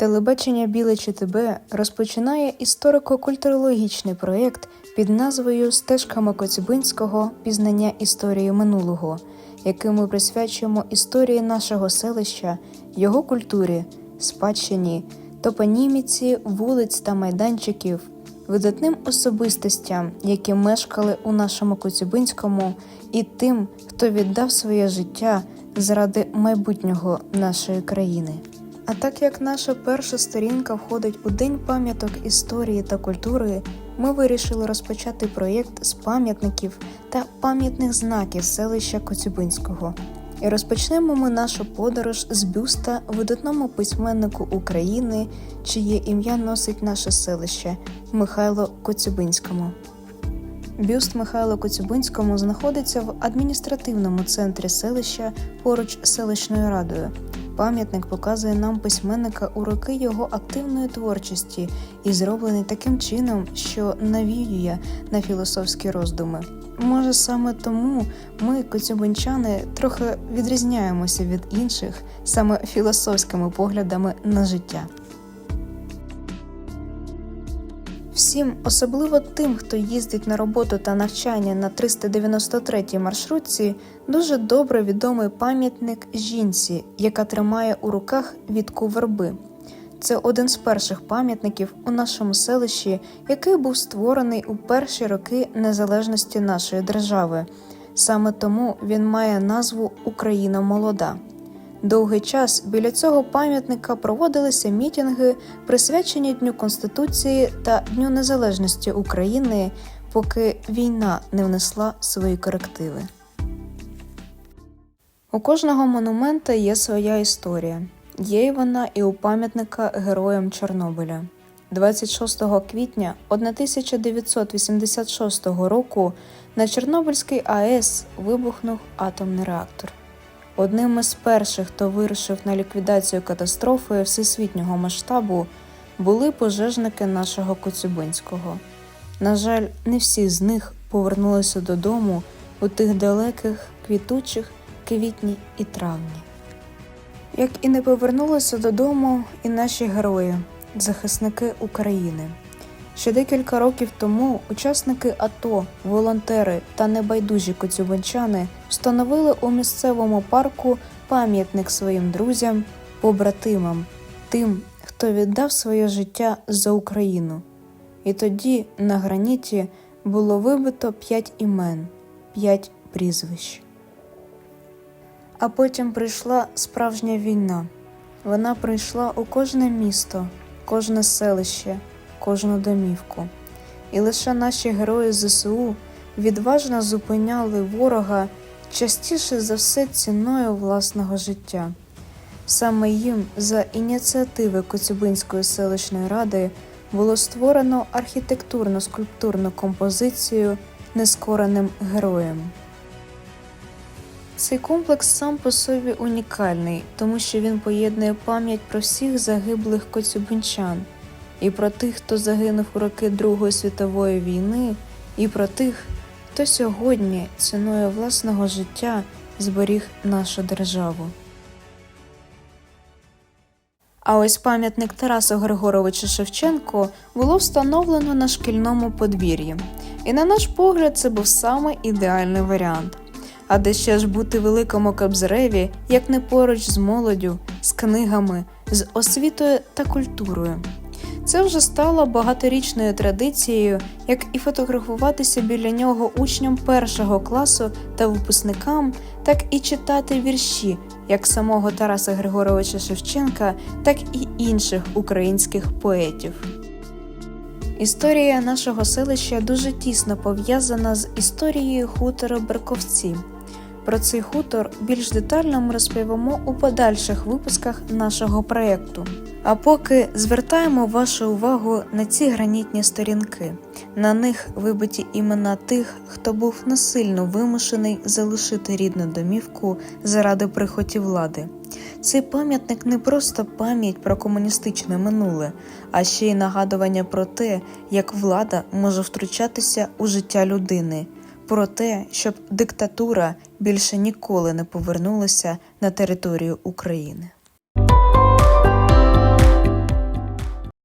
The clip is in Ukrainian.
Телебачення Біле ЧТБ розпочинає історико-культурологічний проєкт під назвою Стежками Коцюбинського пізнання історії минулого, який ми присвячуємо історії нашого селища, його культурі, спадщині, топоніміці, вулиць та майданчиків, видатним особистостям, які мешкали у нашому Коцюбинському, і тим, хто віддав своє життя заради майбутнього нашої країни. А так як наша перша сторінка входить у День пам'яток історії та культури, ми вирішили розпочати проєкт з пам'ятників та пам'ятних знаків селища Коцюбинського. І розпочнемо ми нашу подорож з бюста видатному письменнику України, чиє ім'я носить наше селище Михайло Коцюбинському. Бюст Михайло Коцюбинському знаходиться в адміністративному центрі селища поруч з селищною радою. Пам'ятник показує нам письменника у роки його активної творчості і зроблений таким чином, що навіює на філософські роздуми. Може, саме тому ми, коцюбинчани, трохи відрізняємося від інших саме філософськими поглядами на життя. Всім, особливо тим, хто їздить на роботу та навчання на 393-й маршрутці, дуже добре відомий пам'ятник жінці, яка тримає у руках вітку верби. Це один з перших пам'ятників у нашому селищі, який був створений у перші роки незалежності нашої держави. Саме тому він має назву Україна молода. Довгий час біля цього пам'ятника проводилися мітинги, присвячені Дню Конституції та Дню Незалежності України, поки війна не внесла свої корективи. У кожного монумента є своя історія. Є вона і у пам'ятника героям Чорнобиля. 26 квітня 1986 року на Чорнобильській АЕС вибухнув атомний реактор. Одним із перших, хто вирушив на ліквідацію катастрофи всесвітнього масштабу, були пожежники нашого Коцюбинського. На жаль, не всі з них повернулися додому у тих далеких, квітучих квітні і травні. Як і не повернулися додому і наші герої, захисники України. Ще декілька років тому учасники АТО, волонтери та небайдужі коцюбинчани встановили у місцевому парку пам'ятник своїм друзям, побратимам, тим, хто віддав своє життя за Україну. І тоді на граніті було вибито п'ять імен, п'ять прізвищ. А потім прийшла справжня війна. Вона прийшла у кожне місто, кожне селище кожну домівку. І лише наші герої ЗСУ відважно зупиняли ворога частіше за все ціною власного життя. Саме їм за ініціативи Коцюбинської селищної ради було створено архітектурно скульптурну композицію Нескореним героєм. Цей комплекс сам по собі унікальний, тому що він поєднує пам'ять про всіх загиблих коцюбинчан і про тих, хто загинув у роки Другої світової війни, і про тих, хто сьогодні ціною власного життя зберіг нашу державу. А ось пам'ятник Тарасу Григоровича Шевченко було встановлено на шкільному подвір'ї, і на наш погляд, це був саме ідеальний варіант. А де ще ж бути великому Кобзареві, як не поруч з молоддю, з книгами, з освітою та культурою. Це вже стало багаторічною традицією, як і фотографуватися біля нього учням першого класу та випускникам, так і читати вірші як самого Тараса Григоровича Шевченка, так і інших українських поетів. Історія нашого селища дуже тісно пов'язана з історією хутора Берковці. Про цей хутор більш детально ми розповімо у подальших випусках нашого проєкту. А поки звертаємо вашу увагу на ці гранітні сторінки. На них вибиті імена тих, хто був насильно вимушений залишити рідну домівку заради прихоті влади. Цей пам'ятник не просто пам'ять про комуністичне минуле, а ще й нагадування про те, як влада може втручатися у життя людини про те, щоб диктатура більше ніколи не повернулася на територію України.